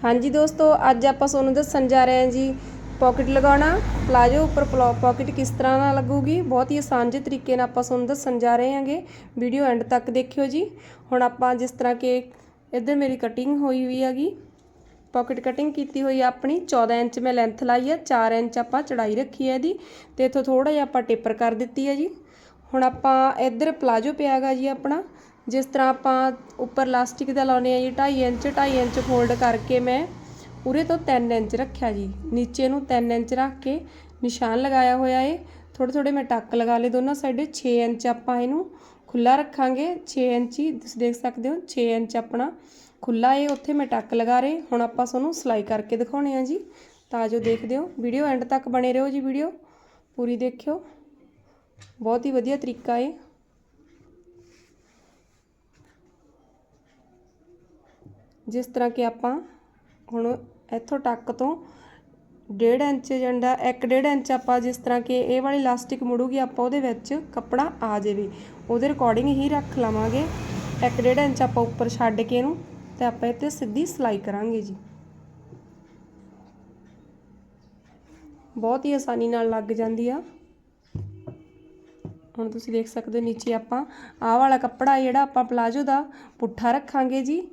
ਹਾਂਜੀ ਦੋਸਤੋ, ਅੱਜ ਆਪਾਂ ਤੁਹਾਨੂੰ ਦੱਸਣ ਜਾ ਰਹੇ ਹਾਂ ਜੀ ਪਾਕਟ ਲਗਾਉਣਾ, ਪਲਾਜੋ ਉੱਪਰ ਪਾਕਟ ਕਿਸ ਤਰ੍ਹਾਂ ਨਾਲ ਲੱਗੂਗੀ, ਬਹੁਤ ਹੀ ਆਸਾਨ ਜਿਹੇ ਤਰੀਕੇ ਨਾਲ ਆਪਾਂ ਤੁਹਾਨੂੰ ਦੱਸਣ ਜਾ ਰਹੇ ਹਾਂਗੇ ਵੀਡੀਓ ਐਂਡ ਤੱਕ ਦੇਖਿਓ ਜੀ। ਹੁਣ ਆਪਾਂ ਜਿਸ ਤਰ੍ਹਾਂ ਕਿ ਇੱਧਰ ਮੇਰੀ ਕਟਿੰਗ ਹੋਈ ਹੋਈ ਹੈਗੀ ਪਾਕਟ ਕਟਿੰਗ ਕੀਤੀ ਹੋਈ ਆ ਆਪਣੀ 14 ਇੰਚ ਮੈਂ ਲੈਂਥ ਲਾਈ ਆ 4 ਇੰਚ ਆਪਾਂ ਚੜਾਈ ਰੱਖੀ ਹੈ ਇਹਦੀ, ਤੇ ਇੱਥੋਂ ਥੋੜਾ ਜਿਹਾ ਆਪਾਂ ਟੇਪਰ ਕਰ ਦਿੱਤੀ ਹੈ ਜੀ। ਹੁਣ ਆਪਾਂ ਇੱਧਰ ਪਲਾਜੋ ਪਿਆਗਾ ਜੀ ਆਪਣਾ ਜਿਸ ਤਰ੍ਹਾਂ ਆਪਾਂ ਉੱਪਰ ਲਾਸਟਿਕ ਦਾ ਲਾਉਂਦੇ ਆ ਜੀ 2.5 ਇੰਚ 2.5 ਇੰਚ ਫੋਲਡ ਕਰਕੇ ਮੈਂ ਉਰੇ ਤੋਂ 3 ਇੰਚ ਰੱਖਿਆ ਜੀ। ਨੀਚੇ ਨੂੰ 3 ਇੰਚ ਰੱਖ ਕੇ ਨਿਸ਼ਾਨ ਲਗਾਇਆ ਹੋਇਆ ਏ। ਥੋੜੇ ਥੋੜੇ ਮੈਂ ਟੱਕ ਲਗਾ ਲਏ ਦੋਨਾਂ ਸਾਈਡ 6 ਇੰਚ ਆਪਾਂ ਇਹਨੂੰ ਖੁੱਲਾ ਰੱਖਾਂਗੇ। 6 ਇੰਚ ਹੀ, ਤੁਸੀਂ ਦੇਖ ਸਕਦੇ ਹੋ 6 ਇੰਚ ਆਪਣਾ ਖੁੱਲਾ ਏ, ਉੱਥੇ ਮੈਂ ਟੱਕ ਲਗਾ ਰਹੇ ਹੁਣ ਆਪਾਂ ਤੁਹਾਨੂੰ ਸਿਲਾਈ ਕਰਕੇ ਦਿਖਾਉਣੇ ਆ ਜੀ। ਤਾਂ ਜੋ ਦੇਖਦੇ ਹੋ ਵੀਡੀਓ ਐਂਡ ਤੱਕ ਬਣੇ ਰਹੋ ਜੀ ਵੀਡੀਓ ਪੂਰੀ ਦੇਖਿਓ। ਬਹੁਤ ਹੀ ਵਧੀਆ ਤਰੀਕਾ ਏ। ਜਿਸ ਤਰ੍ਹਾਂ ਕਿ ਆਪਾਂ ਹੁਣ ਇੱਥੋਂ ਟੱਕ ਤੋਂ ਡੇਢ ਇੰਚ ਜੰਡਾ 1.5 ਇੰਚ ਆਪਾਂ ਜਿਸ ਤਰ੍ਹਾਂ ਕਿ ਇਹ ਵਾਲੀ ਇਲਾਸਟਿਕ ਮੁੜੂਗੀ, ਆਪਾਂ ਉਹਦੇ ਵਿੱਚ ਕੱਪੜਾ ਆ ਜਾਵੇ। ਉਹਦੇ ਰਿਕਾਰਡਿੰਗ ਹੀ ਰੱਖ ਲਵਾਂਗੇ। 1.5 ਇੰਚ ਆਪਾਂ ਉੱਪਰ ਛੱਡ ਕੇ ਇਹਨੂੰ ਤੇ ਆਪਾਂ ਇੱਥੇ ਸਿੱਧੀ ਸਿਲਾਈ ਕਰਾਂਗੇ ਜੀ। ਬਹੁਤ ਹੀ ਆਸਾਨੀ ਨਾਲ ਲੱਗ ਜਾਂਦੀ ਆ। ਹੁਣ ਤੁਸੀਂ ਦੇਖ ਸਕਦੇ ਹੋ, ਨੀਚੇ ਆਪਾਂ ਆਹ ਵਾਲਾ ਕੱਪੜਾ ਜਿਹੜਾ ਆਪਾਂ ਪਲਾਜੋ ਦਾ ਪੁੱਠਾ ਰੱਖਾਂਗੇ ਜੀ।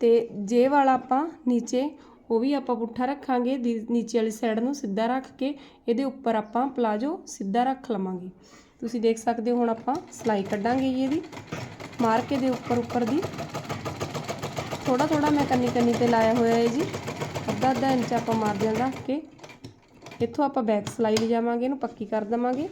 ਤੇ ਜੇ ਵਾਲਾ ਆਪਾਂ ਨੀਚੇ, ਉਹ ਵੀ ਆਪਾਂ ਪੁੱਠਾ ਰੱਖਾਂਗੇ ਨੀਚੇ ਵਾਲੀ ਸਾਈਡ ਨੂੰ ਸਿੱਧਾ ਰੱਖ ਕੇ, ਇਹਦੇ ਉੱਪਰ ਆਪਾਂ ਪਲਾਜੋ ਸਿੱਧਾ ਰੱਖ ਲਵਾਂਗੇ। ਤੁਸੀਂ ਦੇਖ ਸਕਦੇ ਹੋ ਹੁਣ ਆਪਾਂ ਸਿਲਾਈ ਕੱਢਾਂਗੇ ਜੀ ਇਹਦੀ। ਮਾਰਕੇ ਦੇ ਉੱਪਰ ਉੱਪਰ ਦੀ। ਥੋੜਾ ਥੋੜਾ ਮੈਂ ਕੰਨੀ ਕੰਨੀ ਤੇ ਲਾਇਆ ਹੋਇਆ ਹੈ ਜੀ। ਅੱਧਾ ਅੱਧਾ ਇੰਚ ਆਪਾਂ ਮਾਰਜਨ ਰੱਖ ਕੇ, ਇੱਥੋਂ ਆਪਾਂ ਬੈਕ ਸਿਲਾਈ ਲੈ ਜਾਵਾਂਗੇ ਇਹਨੂੰ ਪੱਕੀ ਕਰ ਦਵਾਂਗੇ।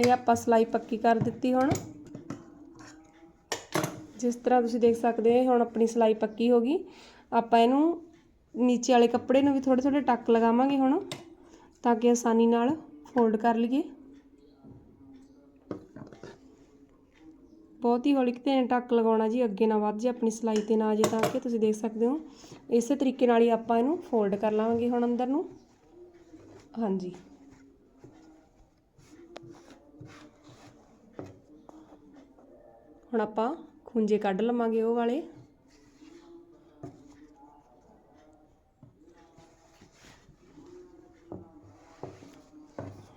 ਇਹ ਆਪਾਂ ਸਿਲਾਈ ਪੱਕੀ ਕਰ ਦਿੱਤੀ ਹੁਣ। ਜਿਸ ਤਰ੍ਹਾਂ ਤੁਸੀਂ ਦੇਖ ਸਕਦੇ ਹੋ ਹੁਣ ਆਪਣੀ ਸਿਲਾਈ ਪੱਕੀ ਹੋ ਗਈ। ਆਪਾਂ ਇਹਨੂੰ ਨੀਚੇ ਵਾਲੇ ਕੱਪੜੇ ਨੂੰ ਵੀ ਥੋੜੇ ਥੋੜੇ ਟੱਕ ਲਗਾਵਾਂਗੇ ਹੁਣ, ਤਾਂ ਕਿ ਆਸਾਨੀ ਨਾਲ ਫੋਲਡ ਕਰ ਲਈਏ। ਬਹੁਤ ਹੀ ਹੌਲੀ ਕਿਤੇ ਟੱਕ ਲਗਾਉਣਾ ਜੀ, ਅੱਗੇ ਨਾ ਵੱਧ ਜੇ ਆਪਣੀ ਸਿਲਾਈ ਤੇ ਨਾ ਜੇ, ਤਾਂ ਕਿ ਤੁਸੀਂ ਦੇਖ ਸਕਦੇ ਹੋ। ਇਸੇ ਤਰੀਕੇ ਨਾਲ ਹੀ ਆਪਾਂ ਇਹਨੂੰ ਫੋਲਡ ਕਰ ਲਾਵਾਂਗੇ ਹੁਣ ਅੰਦਰ ਨੂੰ। ਹਾਂਜੀ। ਹੁਣ ਆਪਾਂ ਖੁੰਝੇ ਕੱਢ ਲਵਾਂਗੇ ਉਹ ਵਾਲੇ।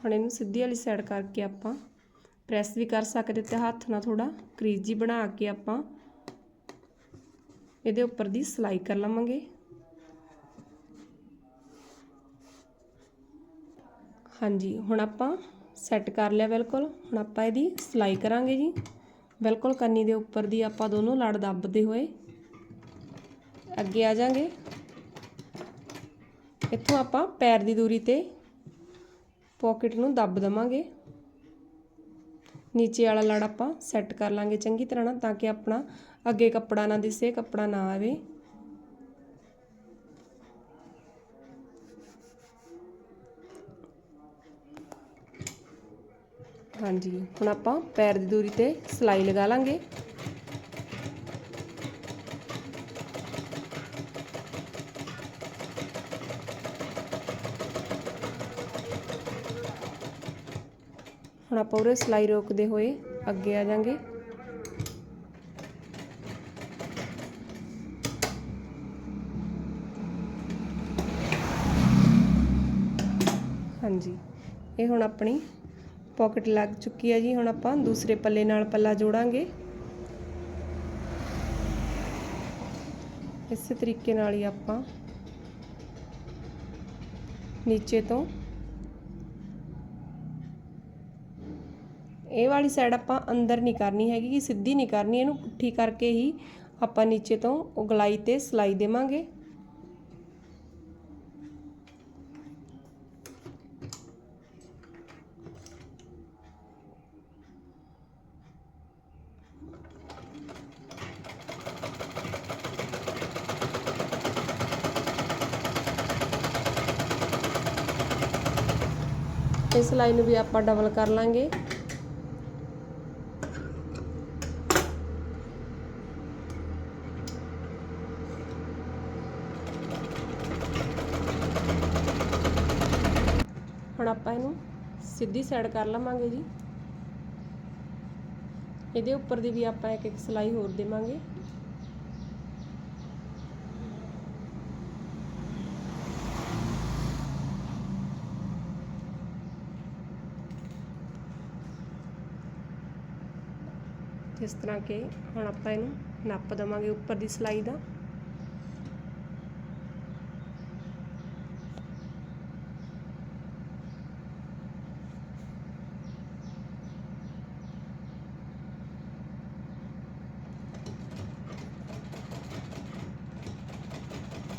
ਹੁਣ ਇਹਨੂੰ ਸਿੱਧੀ ਵਾਲੀ ਸਾਈਡ ਕਰਕੇ ਆਪਾਂ ਪ੍ਰੈਸ ਵੀ ਕਰ ਸਕਦੇ ਤੇ ਹੱਥ ਨਾਲ ਥੋੜਾ ਕਰੀਜ਼ ਜੀ ਬਣਾ ਕੇ ਆਪਾਂ ਇਹਦੇ ਉੱਪਰ ਦੀ ਸਿਲਾਈ ਕਰ ਲਵਾਂਗੇ। ਹਾਂਜੀ, ਹੁਣ ਆਪਾਂ ਸੈੱਟ ਕਰ ਲਿਆ ਬਿਲਕੁਲ। ਹੁਣ ਆਪਾਂ ਇਹਦੀ ਸਿਲਾਈ ਕਰਾਂਗੇ ਜੀ। ਬਿਲਕੁਲ ਕੰਨੀ ਦੇ ਉੱਪਰ ਦੀ ਆਪਾਂ ਦੋਨੋਂ ਲੜ ਦੱਬਦੇ ਹੋਏ ਅੱਗੇ ਆ ਜਾਾਂਗੇ। ਇੱਥੋਂ ਆਪਾਂ ਪੈਰ ਦੀ ਦੂਰੀ ਤੇ ਪਾਕਟ ਨੂੰ ਦੱਬ ਦਵਾਂਗੇ। ਨੀਚੇ ਵਾਲਾ ਲੜ ਆਪਾਂ ਸੈੱਟ ਕਰ ਲਾਂਗੇ ਚੰਗੀ ਤਰ੍ਹਾਂ ਨਾਲ ਤਾਂ ਕਿ ਆਪਣਾ ਅੱਗੇ ਕੱਪੜਾ ਨਾ ਦਿਸੇ, ਕੱਪੜਾ ਨਾ ਆਵੇ। ਹਾਂਜੀ, ਹੁਣ ਆਪਾਂ ਪੈਰ ਦੀ ਦੂਰੀ ਤੇ ਸਿਲਾਈ ਲਗਾ ਲਾਂਗੇ। ਹੁਣ ਆਪਾਂ ਉਰੇ ਸਿਲਾਈ ਰੋਕਦੇ ਹੋਏ ਅੱਗੇ ਆ ਜਾਾਂਗੇ। ਹਾਂਜੀ, ਇਹ ਹੁਣ ਆਪਣੀ ਪਾਕਟ ਲੱਗ ਚੁੱਕੀ ਹੈ ਜੀ। ਹੁਣ ਆਪਾਂ ਦੂਸਰੇ ਪੱਲੇ ਨਾਲ ਪੱਲਾ ਜੋੜਾਂਗੇ। ਇਸੇ ਤਰੀਕੇ ਨਾਲ ਹੀ ਆਪਾਂ ਨੀਚੇ ਤੋਂ ਇਹ ਵਾਲੀ ਸਾਈਡ ਆਪਾਂ ਅੰਦਰ ਨਹੀਂ ਕਰਨੀ ਹੈਗੀ ਕਿ ਸਿੱਧੀ ਨਹੀਂ ਕਰਨੀ। ਇਹਨੂੰ ਪੁੱਠੀ ਕਰਕੇ ਹੀ ਆਪਾਂ ਨੀਚੇ ਤੋਂ ਉਗਲਾਈ ਤੇ ਸਿਲਾਈ ਦੇਵਾਂਗੇ। ਇਸ ਲਾਈਨ ਨੂੰ ਵੀ ਆਪਾਂ ਡਬਲ ਕਰ ਲਾਂਗੇ। ਹੁਣ ਆਪਾਂ ਇਹਨੂੰ ਸਿੱਧੀ ਸਾਈਡ ਕਰ ਲਵਾਂਗੇ ਜੀ। ਇਹਦੇ ਉੱਪਰ ਦੀ ਵੀ ਆਪਾਂ ਇੱਕ ਇੱਕ ਸਲਾਈ ਹੋਰ ਦੇਵਾਂਗੇ। ਜਿਸ ਤਰ੍ਹਾਂ ਕਿ ਹੁਣ ਆਪਾਂ ਇਹਨੂੰ ਨੱਪ ਦੇਵਾਂਗੇ ਉੱਪਰ ਦੀ ਸਲਾਈ ਦਾ।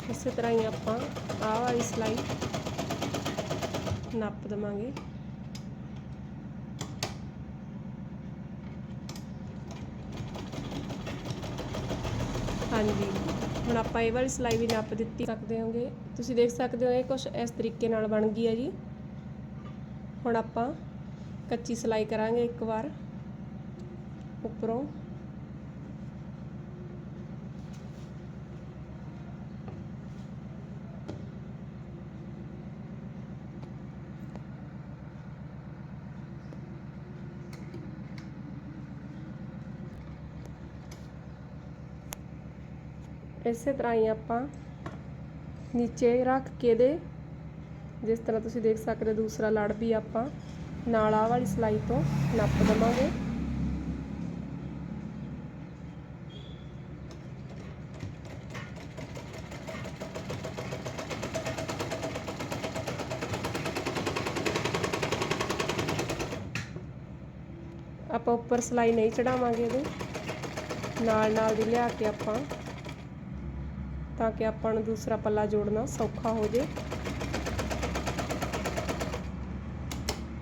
ਇਸੇ ਤਰ੍ਹਾਂ ਹੀ ਆਪਾਂ ਆਹ ਵਾਲੀ ਸਲਾਈ ਨੱਪ ਦੇਵਾਂਗੇ। ਹਾਂਜੀ। ਹੁਣ ਆਪਾਂ ਇਹ ਵਾਲੀ ਸਲਾਈ ਵੀ ਨੱਪ ਦਿੱਤੀ। ਸਕਦੇ ਹੋਗੇ। ਤੁਸੀਂ ਦੇਖ ਸਕਦੇ ਹੋ ਇਹ ਕੁਝ ਇਸ ਤਰੀਕੇ ਨਾਲ ਬਣ ਗਈ ਹੈ ਜੀ। ਹੁਣ ਆਪਾਂ ਕੱਚੀ ਸਲਾਈ ਕਰਾਂਗੇ ਇੱਕ ਵਾਰ। ਉੱਪਰੋਂ। ਇਸੇ ਤਰ੍ਹਾਂ ਹੀ ਆਪਾਂ ਨੀਚੇ ਰੱਖ ਕੇ ਦੇ, ਜਿਸ ਤਰ੍ਹਾਂ ਤੁਸੀਂ ਦੇਖ ਸਕਦੇ ਹੋ, ਦੂਸਰਾ ਲੜ ਵੀ ਆਪਾਂ ਨਾਲ ਆਹ ਵਾਲੀ ਸਲਾਈ ਤੋਂ ਨੱਪ ਦਵਾਂਗੇ। ਆਪਾਂ ਉੱਪਰ ਸਲਾਈ ਨਹੀਂ ਚੜਾਵਾਂਗੇ ਇਹਦੇ। ਨਾਲ ਨਾਲ ਦੀ ਲਿਆ ਕੇ ਆਪਾਂ ਤਾਂ ਕਿ ਆਪਾਂ ਨੂੰ ਦੂਸਰਾ ਪੱਲਾ ਜੋੜਨਾ ਸੌਖਾ ਹੋ ਜੇ।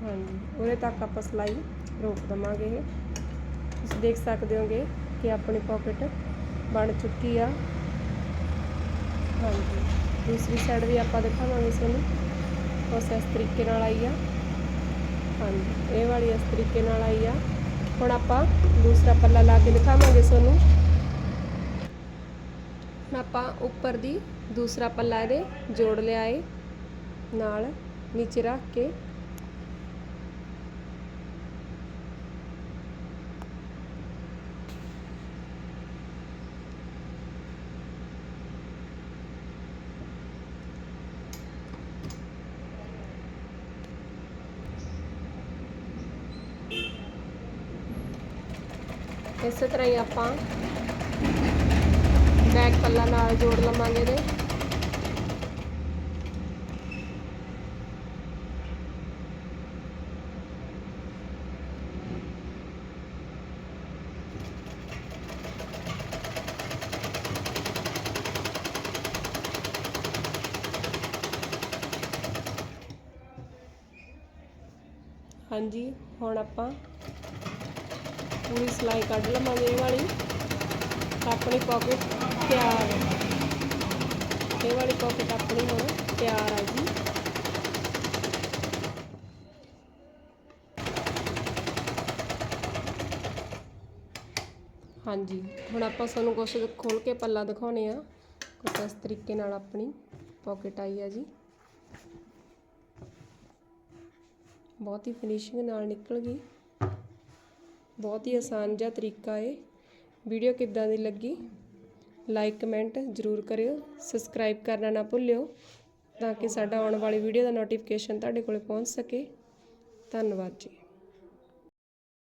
ਹਾਂਜੀ, ਉਰੇ ਤੱਕ ਆਪਾਂ ਸਲਾਈ ਰੋਕ ਦਵਾਂਗੇ ਇਹ। ਤੁਸੀਂ ਦੇਖ ਸਕਦੇ ਹੋਗੇ ਕਿ ਆਪਣੀ ਪਾਕਟ ਬਣ ਚੁੱਕੀ ਆ। ਹਾਂਜੀ, ਦੂਸਰੀ ਸਾਈਡ ਵੀ ਆਪਾਂ ਦਿਖਾਵਾਂਗੇ ਤੁਹਾਨੂੰ। ਉਸ ਇਸ ਤਰੀਕੇ ਨਾਲ ਆਈ ਆ। ਹਾਂਜੀ, ਇਹ ਵਾਲੀ ਇਸ ਤਰੀਕੇ ਨਾਲ ਆਈ ਆ। ਹੁਣ ਆਪਾਂ ਦੂਸਰਾ ਪੱਲਾ ਲਾ ਕੇ ਦਿਖਾਵਾਂਗੇ ਤੁਹਾਨੂੰ। ਆਪਾਂ ਉੱਪਰ ਦੀ ਦੂਸਰਾ ਪੱਲਾ ਇਹਦੇ ਜੋੜ ਲਿਆ ਏ, ਨਾਲ ਨੀਚੇ ਰੱਖ ਕੇ। ਇਸੇ ਤਰ੍ਹਾਂ ਹੀ ਆਪਾਂ ਬੈਕ ਪੱਲਾ ਨਾਲ ਜੋੜ ਲਵਾਂਗੇ ਇਹਦੇ। ਹਾਂਜੀ, ਹੁਣ ਆਪਾਂ ਪੂਰੀ ਸਿਲਾਈ ਕੱਢ ਲਵਾਂਗੇ ਇਹ ਵਾਲੀ। ਆਪਣੀ ਪਾਕਟ ਤਿਆਰ ਇਹ ਵਾਲੀ ਪਾਕਟ ਆਪਣੀ ਹੁਣ ਤਿਆਰ ਆ ਜੀ। ਹਾਂਜੀ, ਹੁਣ ਆਪਾਂ ਤੁਹਾਨੂੰ ਕੁਛ ਖੋਲ ਕੇ ਪੱਲਾ ਦਿਖਾਉਣੇ ਆ। ਕੁਛ ਇਸ ਤਰੀਕੇ ਨਾਲ ਆਪਣੀ ਪਾਕਟ ਆਈ ਆ ਜੀ। ਬਹੁਤ ਹੀ ਫਿਨਿਸ਼ਿੰਗ ਨਾਲ ਨਿਕਲ ਗਈ। ਬਹੁਤ ਹੀ ਆਸਾਨ ਜਿਹਾ ਤਰੀਕਾ ਹੈ ਵੀਡੀਓ ਕਿੱਦਾਂ ਦੀ ਲੱਗੀ? ਲਾਈਕ, ਕਮੈਂਟ ਜ਼ਰੂਰ ਕਰਿਓ। ਸਬਸਕ੍ਰਾਈਬ ਕਰਨਾ ਨਾ ਭੁੱਲਿਓ, ਤਾਂ ਕਿ ਸਾਡਾ ਆਉਣ ਵਾਲੀ ਵੀਡੀਓ ਦਾ ਨੋਟੀਫਿਕੇਸ਼ਨ ਤੁਹਾਡੇ ਕੋਲੇ ਪਹੁੰਚ ਸਕੇ। ਧੰਨਵਾਦ ਜੀ।